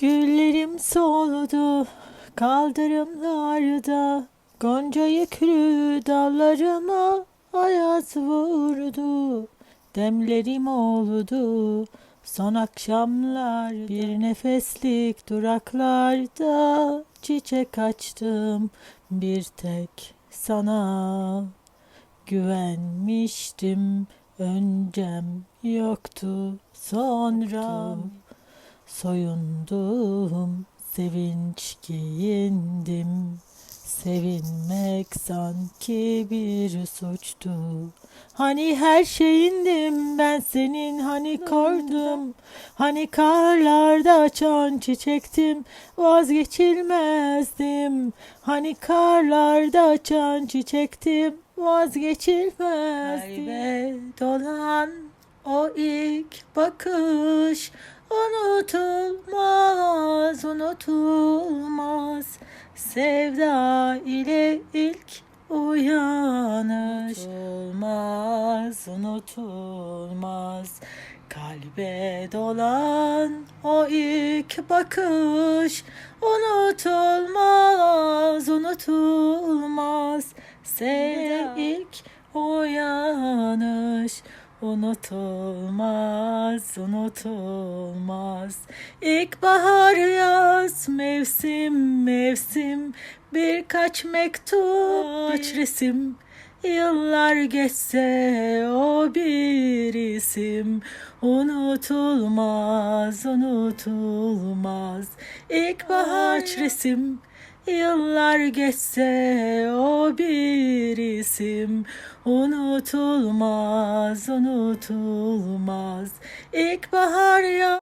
Güllerim soldu kaldırımlarda. Gonca yüklü dallarıma ayaz vurdu. Demlerim oldu son akşamlar. Bir nefeslik duraklarda Çiçek açtım bir tek sana. Güvenmiştim öncem yoktu sonra Soyundum, sevinç giyindim. Sevinmek sanki bir suçtu. Hani her şeyindim ben senin hani kordum. Hani karlarda açan çiçektim vazgeçilmezdim. Hani karlarda açan çiçektim vazgeçilmezdim. Kalbe dolan o ilk bakış unutulmaz, unutulmaz. Sevda ile ilk uyanış unutulmaz, unutulmaz. Kalbe dolan o ilk bakış unutulmaz, unutulmaz. Sevda ilk uyanış unutulmaz, unutulmaz. İlkbahar yaz mevsim mevsim. Birkaç mektup bir resim. Yıllar geçse o bir isim. Unutulmaz, unutulmaz. İlkbahar resim Yıllar geçse o bir isim unutulmaz, unutulmaz. İlkbahar ya